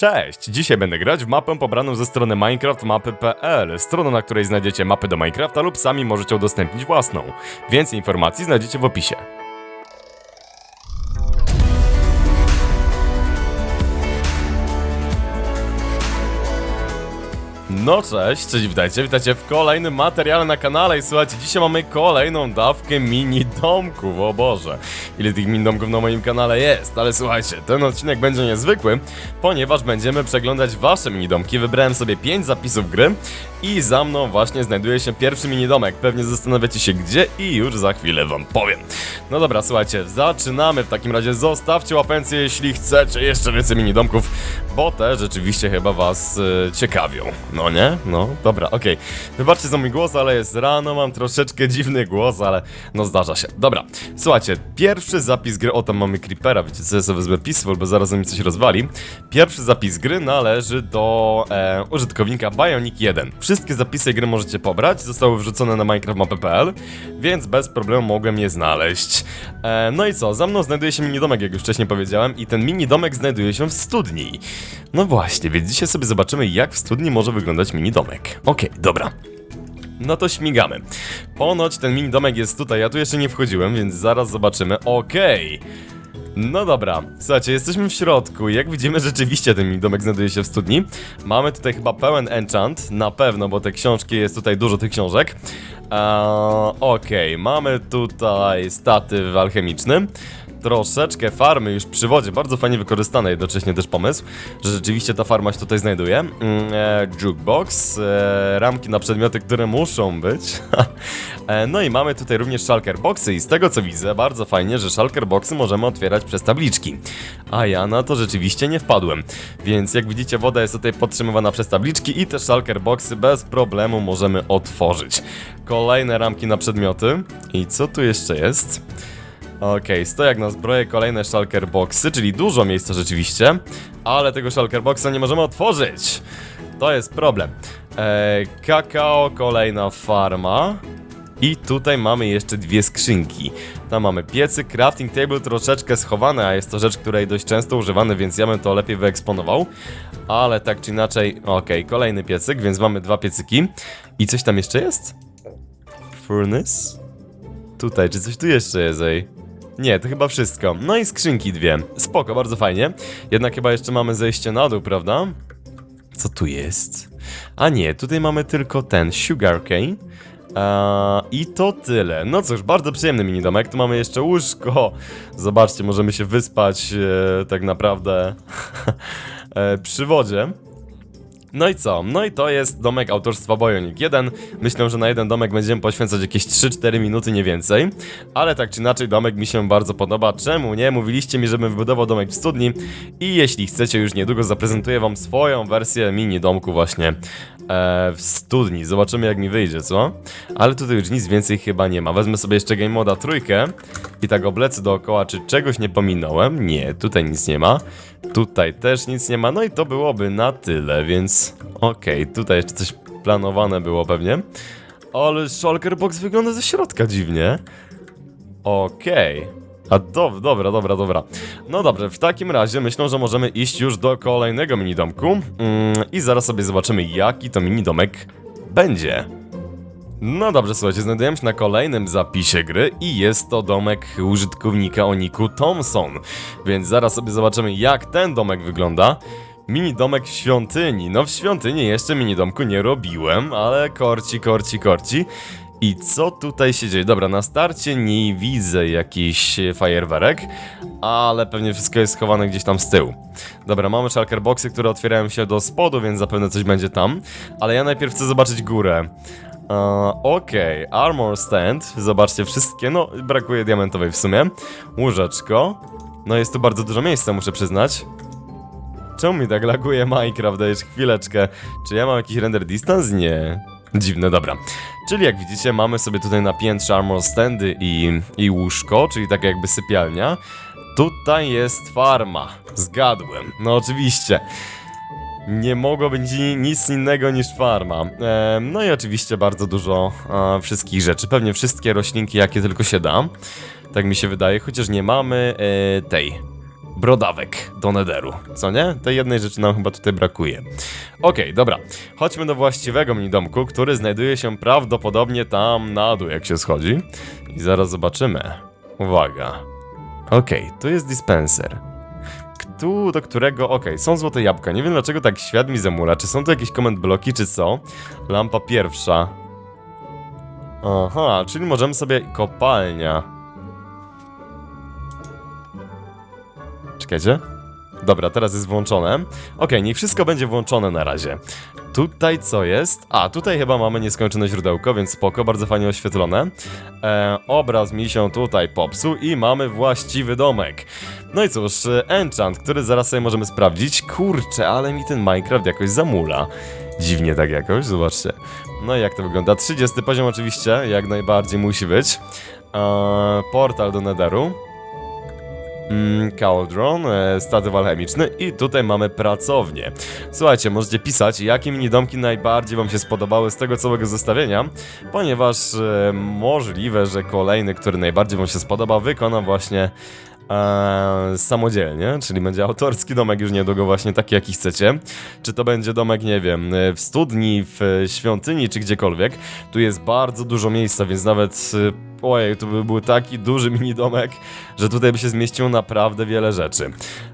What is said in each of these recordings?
Cześć! Dzisiaj będę grać w mapę pobraną ze strony minecraftmapy.pl, strona, na której znajdziecie mapy do Minecrafta lub sami możecie udostępnić własną. Więcej informacji znajdziecie w opisie. No cześć, cześć, witajcie, witajcie w kolejnym materiale na kanale i słuchajcie, dzisiaj mamy kolejną dawkę mini domków, o Boże, ile tych mini domków na moim kanale jest, ale słuchajcie, ten odcinek będzie niezwykły, ponieważ będziemy przeglądać wasze mini domki, wybrałem sobie 5 zapisów gry i za mną właśnie znajduje się pierwszy mini domek, pewnie zastanawiacie się gdzie i już za chwilę wam powiem. No dobra, słuchajcie, zaczynamy w takim razie, zostawcie łapencję jeśli chcecie jeszcze więcej mini domków, bo te rzeczywiście chyba was y, ciekawią. No nie? No, dobra, okej. Wybaczcie za mój głos, ale jest rano, mam troszeczkę dziwny głos, ale no zdarza się. Dobra, słuchajcie, pierwszy zapis gry, o tam mamy creepera, wiecie co, ja sobie wezmę peaceful, bo zaraz mi coś rozwali. Pierwszy zapis gry należy do e, użytkownika Bionic 1. Wszystkie zapisy gry możecie pobrać, zostały wrzucone na minecraftmapy.pl, więc bez problemu mogłem je znaleźć. E, no i co, za mną znajduje się mini domek, jak już wcześniej powiedziałem, i ten mini domek znajduje się w studni. No właśnie, więc dzisiaj sobie zobaczymy, jak w studni może wyglądać mini domek. Okej, dobra. No to śmigamy. Ponoć ten mini domek jest tutaj, ja tu jeszcze nie wchodziłem, więc zaraz zobaczymy. Okej. No dobra, słuchajcie, jesteśmy w środku i jak widzimy rzeczywiście ten domek znajduje się w studni. Mamy tutaj chyba pełen enchant, na pewno, bo te książki, jest tutaj dużo tych książek. Eee, Okej, mamy tutaj statyw alchemiczny. Troszeczkę farmy już przy wodzie, bardzo fajnie wykorzystane jednocześnie też pomysł, że rzeczywiście ta farma się tutaj znajduje. Mm, e, jukebox, e, ramki na przedmioty, które muszą być. e, no i mamy tutaj również shulker boxy i z tego co widzę, bardzo fajnie, że shulker boxy możemy otwierać przez tabliczki. A ja na to rzeczywiście nie wpadłem. Więc jak widzicie, woda jest tutaj podtrzymywana przez tabliczki i te shulker boxy bez problemu możemy otworzyć. Kolejne ramki na przedmioty. I co tu jeszcze jest? Okej, stojak na zbroję, kolejne shulker boxy, czyli dużo miejsca rzeczywiście, ale tego shulker boxa nie możemy otworzyć. To jest problem. Eee, kakao, kolejna farma. I tutaj mamy jeszcze dwie skrzynki. Tam mamy piecy, crafting table troszeczkę schowane, a jest to rzecz, której dość często używany, więc ja bym to lepiej wyeksponował. Ale tak czy inaczej, okej, kolejny piecyk, więc mamy dwa piecyki. I coś tam jeszcze jest? Furnace? Tutaj, czy coś tu jeszcze jest, ej? Nie, to chyba wszystko. No i skrzynki dwie. Spoko, bardzo fajnie. Jednak chyba jeszcze mamy zejście na dół, prawda? Co tu jest? A nie, tutaj mamy tylko ten sugarcane. Eee, I to tyle. No cóż, bardzo przyjemny mini domek. Tu mamy jeszcze łóżko. Zobaczcie, możemy się wyspać e, tak naprawdę e, przy wodzie. No i co? No i to jest domek autorstwa Bionic 1. Myślę, że na jeden domek będziemy poświęcać jakieś 3-4 minuty, nie więcej. Ale tak czy inaczej, domek mi się bardzo podoba. Czemu nie? Mówiliście mi, żebym wybudował domek w studni. I jeśli chcecie, już niedługo zaprezentuję wam swoją wersję mini domku właśnie e, w studni. Zobaczymy jak mi wyjdzie, co? Ale tutaj już nic więcej chyba nie ma. Wezmę sobie jeszcze game moda trójkę i tak oblecę dookoła, czy czegoś nie pominąłem. Nie, tutaj nic nie ma. Tutaj też nic nie ma, no i to byłoby na tyle, więc okej, tutaj jeszcze coś planowane było pewnie. Ale Shulker Box wygląda ze środka dziwnie. Okej. A do, dobra, dobra, dobra. No dobrze, w takim razie myślę, że możemy iść już do kolejnego minidomku mm, i zaraz sobie zobaczymy jaki to minidomek będzie. No dobrze, słuchajcie, znajdujemy się na kolejnym zapisie gry i jest to domek użytkownika o niku Thompson. Więc zaraz sobie zobaczymy jak ten domek wygląda. Mini domek w świątyni. No w świątyni jeszcze mini domku nie robiłem, ale korci, korci, korci. I co tutaj się dzieje? Dobra, na starcie nie widzę jakiś fajerwerek, ale pewnie wszystko jest schowane gdzieś tam z tyłu. Dobra, mamy shulker boxy, które otwierają się do spodu, więc zapewne coś będzie tam. Ale ja najpierw chcę zobaczyć górę. E, Okej, armor stand, zobaczcie wszystkie, no brakuje diamentowej w sumie. Łóżeczko, no jest tu bardzo dużo miejsca, muszę przyznać. Czemu mi tak laguje Minecraft? Dajesz chwileczkę. Czy ja mam jakiś render distance? Nie. Dziwne, dobra. Czyli jak widzicie, mamy sobie tutaj na piętrze armor standy i, i łóżko, czyli tak jakby sypialnia. Tutaj jest farma. Zgadłem. No oczywiście. Nie mogło być ni- nic innego niż farma. Em, no i oczywiście bardzo dużo e, wszystkich rzeczy. Pewnie wszystkie roślinki, jakie tylko się da. Tak mi się wydaje, chociaż nie mamy e, tej brodawek do nederu. Co nie? Tej jednej rzeczy nam chyba tutaj brakuje. Okej, dobra. Chodźmy do właściwego minidomku, który znajduje się prawdopodobnie tam na dół, jak się schodzi. I zaraz zobaczymy. Uwaga. Okej, tu jest dispenser. Tu, do którego, okej, są złote jabłka. Nie wiem dlaczego tak świat mi zamula. Czy są to jakieś comment bloki, czy co? Lampa pierwsza. Aha, czyli możemy sobie kopalnia. Czekajcie. Dobra, teraz jest włączone. Okej, niech wszystko będzie włączone na razie. Tutaj co jest? A, tutaj chyba mamy nieskończone źródełko, więc spoko, bardzo fajnie oświetlone. E, obraz mi się tutaj popsuł i mamy właściwy domek. No i cóż, enchant, który zaraz sobie możemy sprawdzić. Kurczę, ale mi ten Minecraft jakoś zamula. Dziwnie tak jakoś, zobaczcie. No i jak to wygląda? 30 poziom oczywiście, jak najbardziej musi być. E, portal do Netheru. Mm, Cauldron, e, statyw alchemiczny i tutaj mamy pracownię. Słuchajcie, możecie pisać, jakie minidomki najbardziej wam się spodobały z tego całego zestawienia, ponieważ e, możliwe, że kolejny, który najbardziej wam się spodoba, wykonam właśnie e, samodzielnie, czyli będzie autorski domek już niedługo właśnie taki, jaki chcecie. Czy to będzie domek, nie wiem, e, w studni, w e, świątyni, czy gdziekolwiek. Tu jest bardzo dużo miejsca, więc nawet... e, Ojej, to by był taki duży mini domek, że tutaj by się zmieściło naprawdę wiele rzeczy.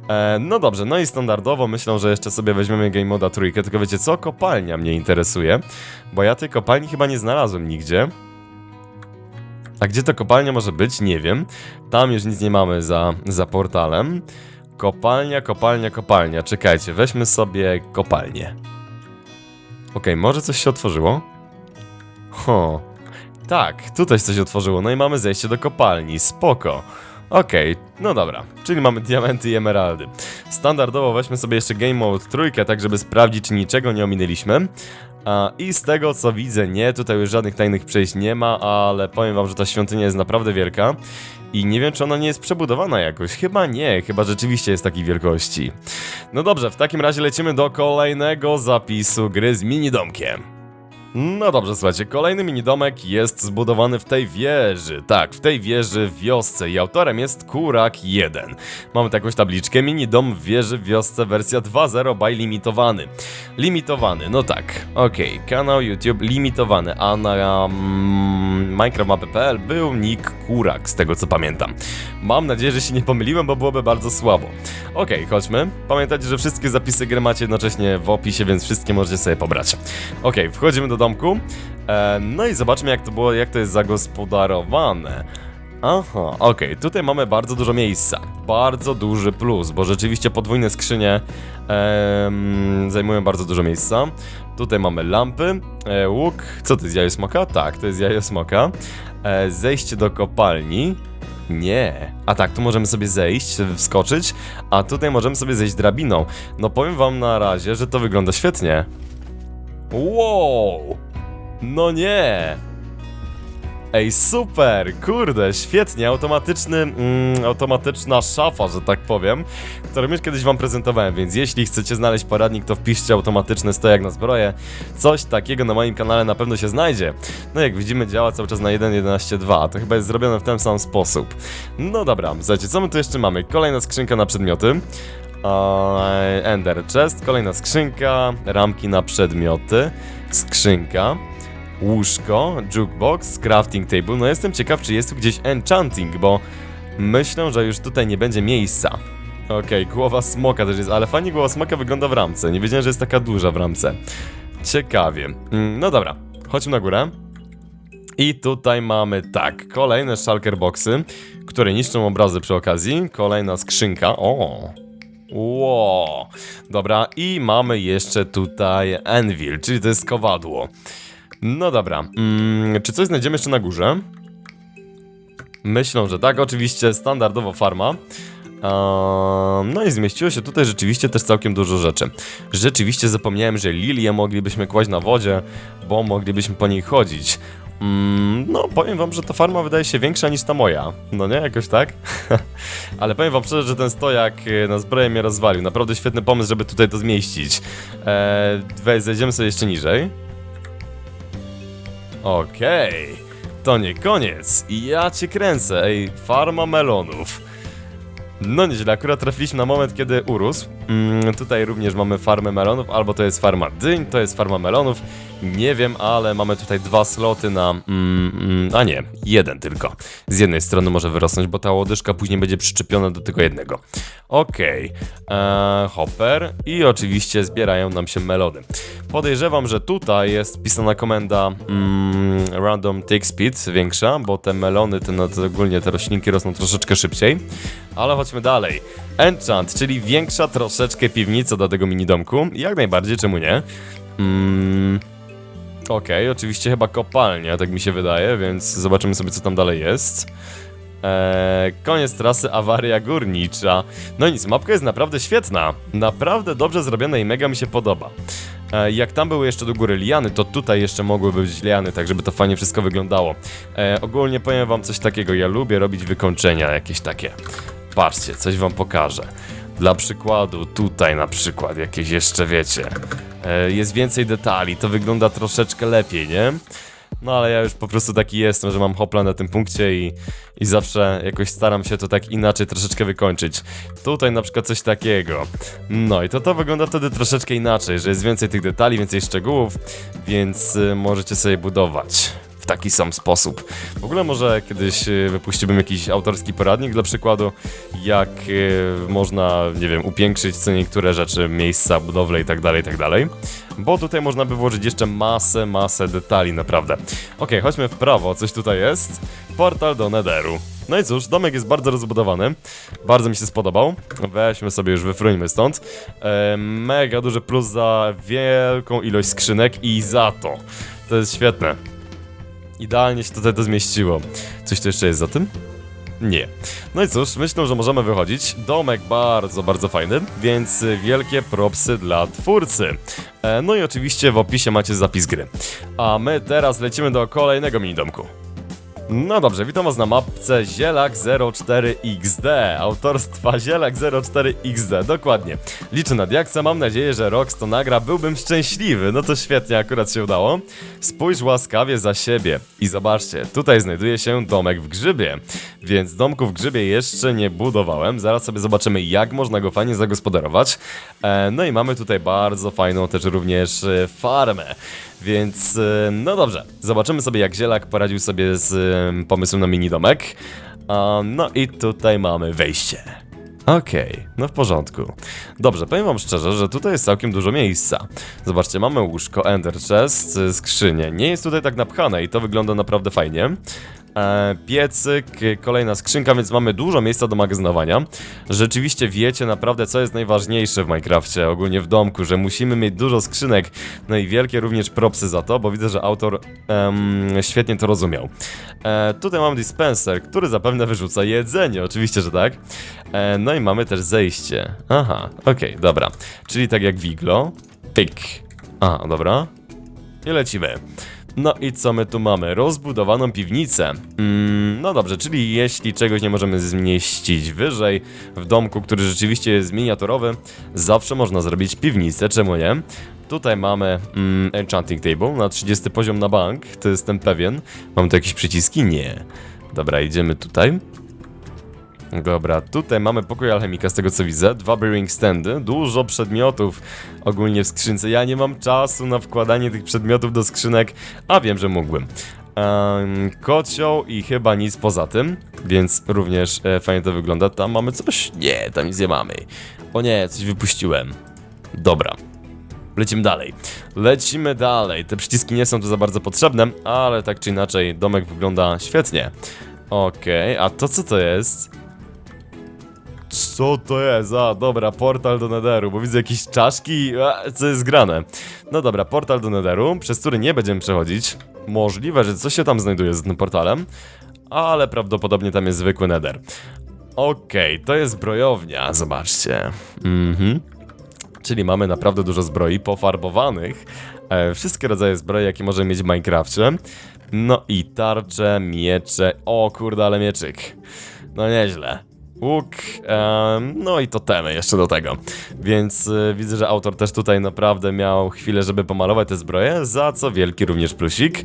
E, no dobrze, no i standardowo myślę, że jeszcze sobie weźmiemy Game Moda trójkę, tylko wiecie co? Kopalnia mnie interesuje, bo ja tej kopalni chyba nie znalazłem nigdzie. A gdzie ta kopalnia może być? Nie wiem. Tam już nic nie mamy za, za portalem. Kopalnia, kopalnia, kopalnia. Czekajcie, weźmy sobie kopalnię. Okej, może coś się otworzyło? Ho. Tak, tutaj coś otworzyło, no i mamy zejście do kopalni, spoko. Okej, no dobra, czyli mamy diamenty i emeraldy. Standardowo weźmy sobie jeszcze Game Mode trójkę, tak żeby sprawdzić, czy niczego nie ominęliśmy. I z tego co widzę, nie, tutaj już żadnych tajnych przejść nie ma, ale powiem wam, że ta świątynia jest naprawdę wielka. I nie wiem, czy ona nie jest przebudowana jakoś. Chyba nie, chyba rzeczywiście jest takiej wielkości. No dobrze, w takim razie lecimy do kolejnego zapisu gry z mini-domkiem. No dobrze, słuchajcie, kolejny minidomek jest zbudowany w tej wieży. Tak, w tej wieży w wiosce i autorem jest Kurak 1. Mamy takąś tabliczkę, minidom w wieży w wiosce wersja 2.0 by limitowany. Limitowany, no tak, okej, kanał YouTube limitowany, a na mm, minecraftmapy.pl był nick Kurak, z tego co pamiętam. Mam nadzieję, że się nie pomyliłem, bo byłoby bardzo słabo. Okej, chodźmy. Pamiętajcie, że wszystkie zapisy gry macie jednocześnie w opisie, więc wszystkie możecie sobie pobrać. Okej, wchodzimy do domku. E, no i zobaczmy, jak to było, jak to jest zagospodarowane. Aha, okej, tutaj mamy bardzo dużo miejsca. Bardzo duży plus, bo rzeczywiście podwójne skrzynie em, zajmują bardzo dużo miejsca. Tutaj mamy lampy, e, łuk. Co to jest jajo smoka? Tak, to jest jajo smoka. E, zejście do kopalni. Nie. A tak, tu możemy sobie zejść, wskoczyć, a tutaj możemy sobie zejść drabiną. No powiem wam na razie, że to wygląda świetnie. Wow! No nie! Ej, super! Kurde, świetnie, automatyczny, mm, automatyczna szafa, że tak powiem, którą już kiedyś wam prezentowałem, więc jeśli chcecie znaleźć poradnik, to wpiszcie automatyczny stojak na zbroję. Coś takiego na moim kanale na pewno się znajdzie. No jak widzimy, działa cały czas na 1.11.2, to chyba jest zrobione w ten sam sposób. No dobra, słuchajcie, co my tu jeszcze mamy? Kolejna skrzynka na przedmioty. Ender Chest, kolejna skrzynka, ramki na przedmioty, skrzynka, łóżko, jukebox, crafting table. No jestem ciekaw, czy jest tu gdzieś enchanting, bo myślę, że już tutaj nie będzie miejsca. Okej, głowa smoka też jest, ale fajnie głowa smoka wygląda w ramce. Nie wiedziałem, że jest taka duża w ramce. Ciekawie. Mm, No dobra, chodźmy na górę. I tutaj mamy tak, kolejne shulker boxy, które niszczą obrazy przy okazji. Kolejna skrzynka. O! Ło! Dobra, i mamy jeszcze tutaj Anvil, czyli to jest kowadło. No dobra, mm, czy coś znajdziemy jeszcze na górze? Myślę, że tak, oczywiście standardowo farma. No i zmieściło się tutaj rzeczywiście też całkiem dużo rzeczy. Rzeczywiście zapomniałem, że lilię moglibyśmy kłaść na wodzie, bo moglibyśmy po niej chodzić. Mm, no, powiem wam, że ta farma wydaje się większa niż ta moja. No nie, jakoś tak? Ale powiem wam szczerze, że ten stojak e, na zbroję mnie rozwalił. Naprawdę świetny pomysł, żeby tutaj to zmieścić. Eee, zejdziemy sobie jeszcze niżej. Okej, to nie koniec. Ja cię kręcę, ej, farma melonów. No nieźle, akurat trafiliśmy na moment, kiedy urósł. Mm, tutaj również mamy farmę melonów, albo to jest farma dyń, to jest farma melonów. Nie wiem, ale mamy tutaj dwa sloty na... Mm, mm, a nie, jeden tylko. Z jednej strony może wyrosnąć, bo ta łodyżka później będzie przyczepiona do tego jednego. Okej, eee, hopper i oczywiście zbierają nam się melony. Podejrzewam, że tutaj jest pisana komenda mm, random take speed większa, bo te melony, te, no, te ogólnie te roślinki rosną troszeczkę szybciej. Ale chodźmy dalej. Enchant, czyli większa troszeczkę piwnica do tego mini domku. Jak najbardziej, czemu nie? Mm, Okej, oczywiście chyba kopalnia, tak mi się wydaje, więc zobaczymy sobie, co tam dalej jest. Eee, koniec trasy, awaria górnicza. No nic, mapka jest naprawdę świetna. Naprawdę dobrze zrobiona i mega mi się podoba. E, jak tam były jeszcze do góry liany, to tutaj jeszcze mogły być liany, tak żeby to fajnie wszystko wyglądało. E, ogólnie powiem wam coś takiego, ja lubię robić wykończenia jakieś takie. Patrzcie, coś wam pokażę. Dla przykładu, tutaj na przykład, jakieś jeszcze wiecie, e, jest więcej detali, to wygląda troszeczkę lepiej, nie? No ale ja już po prostu taki jestem, że mam hopla na tym punkcie i, i zawsze jakoś staram się to tak inaczej troszeczkę wykończyć. Tutaj na przykład coś takiego. No i to to wygląda wtedy troszeczkę inaczej, że jest więcej tych detali, więcej szczegółów, więc y, możecie sobie budować w taki sam sposób. W ogóle może kiedyś y, wypuściłbym jakiś autorski poradnik dla przykładu, jak y, można, nie wiem, upiększyć co niektóre rzeczy, miejsca, budowle i tak dalej, tak dalej. Bo tutaj można by włożyć jeszcze masę, masę detali, naprawdę. Okej, chodźmy w prawo, coś tutaj jest. Portal do Netheru. No i cóż, domek jest bardzo rozbudowany. Bardzo mi się spodobał. Weźmy sobie już, wyfruńmy stąd. E, mega duży plus za wielką ilość skrzynek i za to. To jest świetne. Idealnie się tutaj to zmieściło. Coś tu jeszcze jest za tym? Nie. No i cóż, myślę, że możemy wychodzić. Domek bardzo, bardzo fajny, więc wielkie propsy dla twórcy. E, no i oczywiście w opisie macie zapis gry. A my teraz lecimy do kolejnego minidomku. No dobrze, witam was na mapce Zielak04XD, autorstwa Zielak04XD, dokładnie. Liczę na Diaksa, mam nadzieję, że Rox to nagra, byłbym szczęśliwy, no to świetnie, akurat się udało. Spójrz łaskawie za siebie i zobaczcie, tutaj znajduje się domek w grzybie, więc domku w grzybie jeszcze nie budowałem, zaraz sobie zobaczymy jak można go fajnie zagospodarować. E, no i mamy tutaj bardzo fajną też również e, farmę. Więc e, no dobrze, zobaczymy sobie jak Zielak poradził sobie z e, pomysłem na mini domek. A, No i tutaj mamy wejście. Okej, no w porządku. Dobrze, powiem wam szczerze, że tutaj jest całkiem dużo miejsca. Zobaczcie, mamy łóżko, ender chest, y, skrzynię. Nie jest tutaj tak napchane i to wygląda naprawdę fajnie. E, piecyk, y, kolejna skrzynka, więc mamy dużo miejsca do magazynowania. Rzeczywiście wiecie naprawdę, co jest najważniejsze w Minecrafcie, ogólnie w domku, że musimy mieć dużo skrzynek. No i wielkie również propsy za to, bo widzę, że autor em, świetnie to rozumiał. E, tutaj mamy dispenser, który zapewne wyrzuca jedzenie, oczywiście, że tak. E, no i mamy też zejście. Aha, okej, dobra. Czyli tak jak wiglo. Pyk. Aha, dobra. I lecimy. No i co my tu mamy? Rozbudowaną piwnicę. Mm, no dobrze, czyli jeśli czegoś nie możemy zmieścić wyżej w domku, który rzeczywiście jest miniaturowy, zawsze można zrobić piwnicę, czemu nie? Tutaj mamy mm, Enchanting Table na 30 poziom na bank, to jestem pewien. Mamy tu jakieś przyciski? Nie. Dobra, idziemy tutaj. Dobra, tutaj mamy pokój alchemika z tego co widzę, dwa brewing standy, dużo przedmiotów ogólnie w skrzynce. Ja nie mam czasu na wkładanie tych przedmiotów do skrzynek, a wiem, że mógłbym. Um, kocioł i chyba nic poza tym, więc również e, fajnie to wygląda. Tam mamy coś? Nie, tam nic nie mamy. O nie, coś wypuściłem. Dobra. Lecimy dalej. Lecimy dalej. Te przyciski nie są tu za bardzo potrzebne, ale tak czy inaczej domek wygląda świetnie. Okej, a to co to jest? Co to jest? A, dobra, portal do Netheru, bo widzę jakieś czaszki, a, co jest grane. No dobra, portal do Netheru, przez który nie będziemy przechodzić. Możliwe, że coś się tam znajduje za tym portalem, ale prawdopodobnie tam jest zwykły Nether. Okej, to jest zbrojownia, zobaczcie. Mhm. Czyli mamy naprawdę dużo zbroi pofarbowanych. E, wszystkie rodzaje zbroi, jakie możemy mieć w Minecrafcie. No i tarcze, miecze. O kurde, ale mieczyk. No nieźle. Łuk, no i totemy jeszcze do tego. Więc y, widzę, że autor też tutaj naprawdę miał chwilę, żeby pomalować te zbroje, za co wielki również plusik.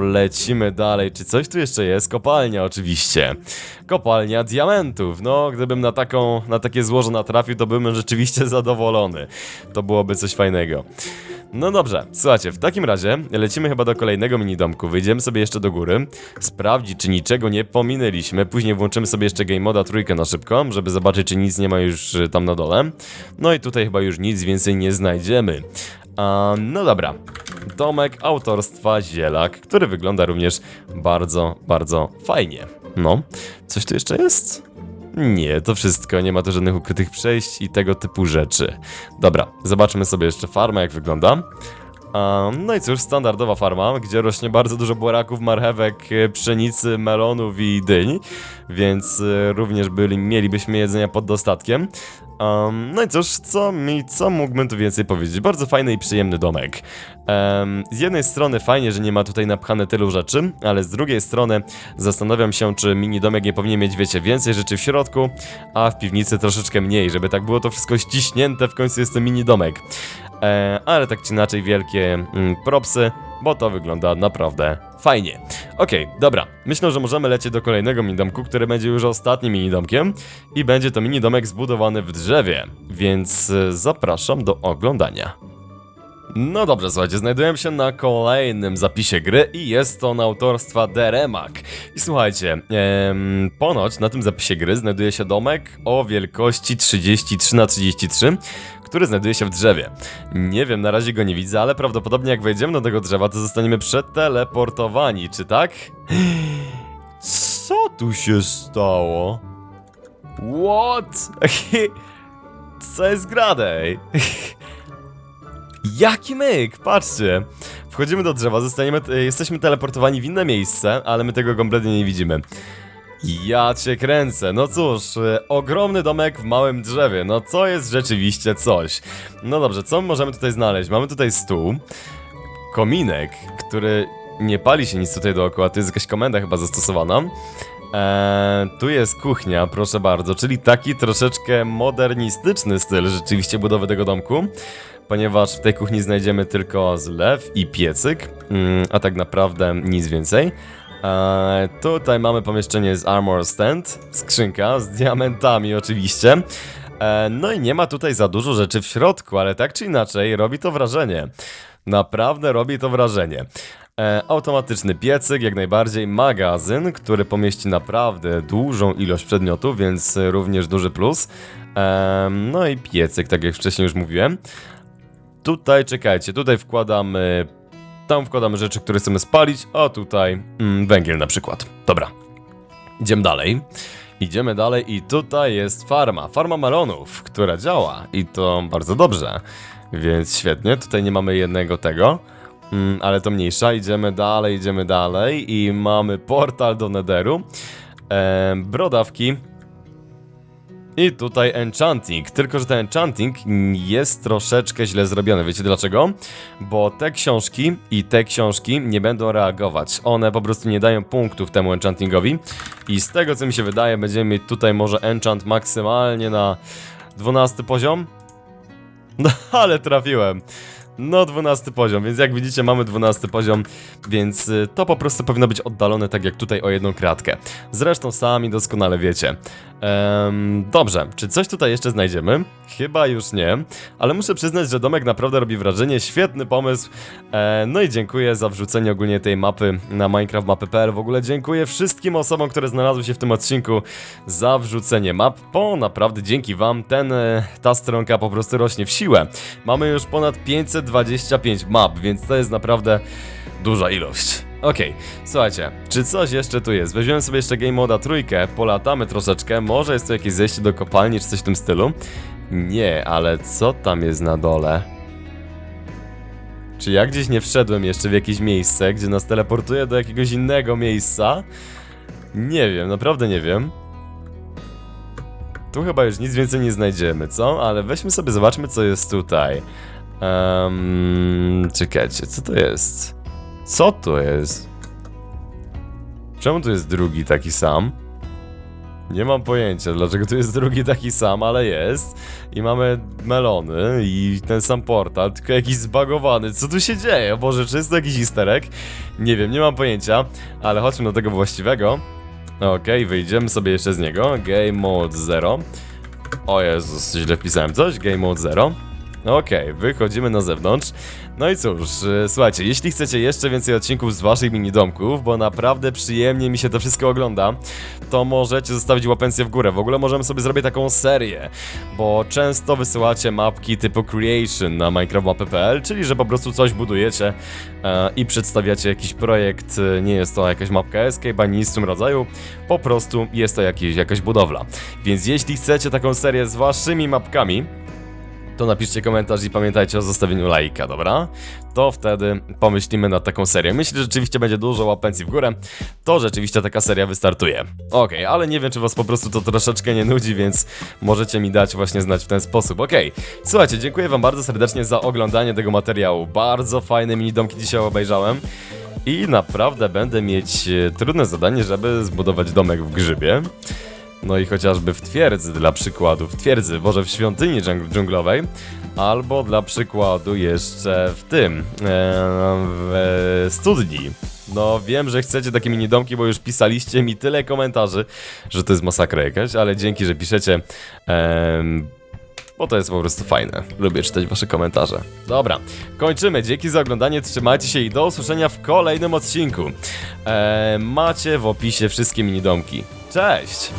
Lecimy dalej. Czy coś tu jeszcze jest? Kopalnia oczywiście. Kopalnia diamentów. No, gdybym na taką, na takie złoże natrafił, to byłbym rzeczywiście zadowolony. To byłoby coś fajnego. No dobrze, słuchajcie, w takim razie lecimy chyba do kolejnego minidomku, wyjdziemy sobie jeszcze do góry, sprawdzić czy niczego nie pominęliśmy, później włączymy sobie jeszcze game moda trójkę na szybko, żeby zobaczyć czy nic nie ma już y, tam na dole. No i tutaj chyba już nic więcej nie znajdziemy. A, no dobra, domek autorstwa Zielak, który wygląda również bardzo, bardzo fajnie. No, coś tu jeszcze jest? Nie, to wszystko, nie ma tu żadnych ukrytych przejść i tego typu rzeczy. Dobra, zobaczmy sobie jeszcze farmę, jak wygląda. Um, no i cóż, standardowa farma, gdzie rośnie bardzo dużo buraków, marchewek, e, pszenicy, melonów i dyń, więc e, również byli, mielibyśmy jedzenia pod dostatkiem. Um, no i cóż, co mi, co mógłbym tu więcej powiedzieć? Bardzo fajny i przyjemny domek. Em, z jednej strony fajnie, że nie ma tutaj napchane tylu rzeczy, ale z drugiej strony zastanawiam się, czy mini domek nie powinien mieć, wiecie, więcej rzeczy w środku, a w piwnicy troszeczkę mniej, żeby tak było to wszystko ściśnięte, w końcu jest to mini domek. E, ale tak czy inaczej wielkie mm, propsy, bo to wygląda naprawdę fajnie. Okej, dobra. Myślę, że możemy lecieć do kolejnego minidomku, który będzie już ostatnim minidomkiem i będzie to minidomek zbudowany w drzewie, więc e, zapraszam do oglądania. No dobrze, słuchajcie, znajdujemy się na kolejnym zapisie gry i jest to na autorstwa Deremak. I słuchajcie, em, ponoć na tym zapisie gry znajduje się domek o wielkości 33 na 33 który znajduje się w drzewie. Nie wiem, na razie go nie widzę, ale prawdopodobnie jak wejdziemy do tego drzewa, to zostaniemy przeteleportowani, czy tak? Co tu się stało? What? Co jest gradej? Jaki myk, patrzcie. Wchodzimy do drzewa, zostaniemy, e, jesteśmy teleportowani w inne miejsce, ale my tego kompletnie nie widzimy. Ja cię kręcę, no cóż, e, ogromny domek w małym drzewie, no to jest rzeczywiście coś. No dobrze, co możemy tutaj znaleźć? Mamy tutaj stół, kominek, który nie pali się nic tutaj dookoła, to jest jakaś komenda chyba zastosowana. Eee, tu jest kuchnia, proszę bardzo, czyli taki troszeczkę modernistyczny styl rzeczywiście budowy tego domku, ponieważ w tej kuchni znajdziemy tylko zlew i piecyk, mm, a tak naprawdę nic więcej. Eee, tutaj mamy pomieszczenie z Armor Stand, skrzynka z diamentami oczywiście. Eee, no i nie ma tutaj za dużo rzeczy w środku, ale tak czy inaczej robi to wrażenie. Naprawdę robi to wrażenie. E, automatyczny piecyk, jak najbardziej, magazyn, który pomieści naprawdę dużą ilość przedmiotów, więc e, również duży plus. E, no i piecyk, tak jak wcześniej już mówiłem. Tutaj, czekajcie, tutaj wkładamy, tam wkładamy rzeczy, które chcemy spalić, a tutaj mm, węgiel na przykład. Dobra, idziemy dalej. Idziemy dalej i tutaj jest farma, farma melonów, która działa i to bardzo dobrze. Więc świetnie, tutaj nie mamy jednego tego. Mm, ale to mniejsza, idziemy dalej, idziemy dalej i mamy portal do Netheru, e, brodawki i tutaj enchanting, tylko że ten enchanting jest troszeczkę źle zrobiony, wiecie dlaczego? Bo te książki i te książki nie będą reagować, one po prostu nie dają punktów temu enchantingowi i z tego co mi się wydaje będziemy mieć tutaj może enchant maksymalnie na 12 poziom, no ale trafiłem. No, 12 poziom, więc jak widzicie mamy 12 poziom, więc y, to po prostu powinno być oddalone tak jak tutaj o jedną kratkę. Zresztą sami doskonale wiecie. Ehm, dobrze, czy coś tutaj jeszcze znajdziemy? Chyba już nie, ale muszę przyznać, że domek naprawdę robi wrażenie, świetny pomysł. E, no i dziękuję za wrzucenie ogólnie tej mapy na minecraftmapy.pl. W ogóle dziękuję wszystkim osobom, które znalazły się w tym odcinku za wrzucenie map, bo naprawdę dzięki wam ten, e, ta stronka po prostu rośnie w siłę. Mamy już ponad 525 map, więc to jest naprawdę duża ilość. Okej, słuchajcie, czy coś jeszcze tu jest? Weźmiemy sobie jeszcze Game Moda trójkę, polatamy troszeczkę, może jest tu jakieś zejście do kopalni czy coś w tym stylu? Nie, ale co tam jest na dole? Czy ja gdzieś nie wszedłem jeszcze w jakieś miejsce, gdzie nas teleportuje do jakiegoś innego miejsca? Nie wiem, naprawdę nie wiem. Tu chyba już nic więcej nie znajdziemy, co? Ale weźmy sobie, zobaczmy co jest tutaj. Um, czekajcie, co to jest? Co to jest? Czemu tu jest drugi taki sam? Nie mam pojęcia, dlaczego tu jest drugi taki sam, ale jest. I mamy melony i ten sam portal, tylko jakiś zbagowany. Co tu się dzieje? Boże, czy jest to jakiś easter egg? Nie wiem, nie mam pojęcia, ale chodźmy do tego właściwego. Okej, wyjdziemy sobie jeszcze z niego. Game mode 0. O Jezus, źle wpisałem coś. Game mode 0. Okej, wychodzimy na zewnątrz. No i cóż, e, słuchajcie, jeśli chcecie jeszcze więcej odcinków z waszych mini-domków, bo naprawdę przyjemnie mi się to wszystko ogląda, to możecie zostawić łapencję w górę. W ogóle możemy sobie zrobić taką serię, bo często wysyłacie mapki typu creation na minecraftmapy.pl, czyli że po prostu coś budujecie e, i przedstawiacie jakiś projekt, e, nie jest to jakaś mapka escape ani nic w tym rodzaju, po prostu jest to jakiś, jakaś budowla. Więc jeśli chcecie taką serię z waszymi mapkami, to napiszcie komentarz i pamiętajcie o zostawieniu lajka, dobra? To wtedy pomyślimy nad taką serią. Myślę, że rzeczywiście będzie dużo łapencji w górę, to rzeczywiście taka seria wystartuje. Okej, ale nie wiem, czy was po prostu to troszeczkę nie nudzi, więc możecie mi dać właśnie znać w ten sposób. Okej, słuchajcie, dziękuję wam bardzo serdecznie za oglądanie tego materiału. Bardzo fajne mini domki dzisiaj obejrzałem. I naprawdę będę mieć e, trudne zadanie, żeby zbudować domek w grzybie. No i chociażby w twierdzy, dla przykładu, w twierdzy, może w świątyni dżung- dżunglowej, albo dla przykładu jeszcze w tym, e, w studni. No wiem, że chcecie takie mini domki, bo już pisaliście mi tyle komentarzy, że to jest masakra jakaś, ale dzięki, że piszecie, em, bo to jest po prostu fajne. Lubię czytać wasze komentarze. Dobra, kończymy. Dzięki za oglądanie, trzymajcie się i do usłyszenia w kolejnym odcinku. E, macie w opisie wszystkie mini domki. Cześć!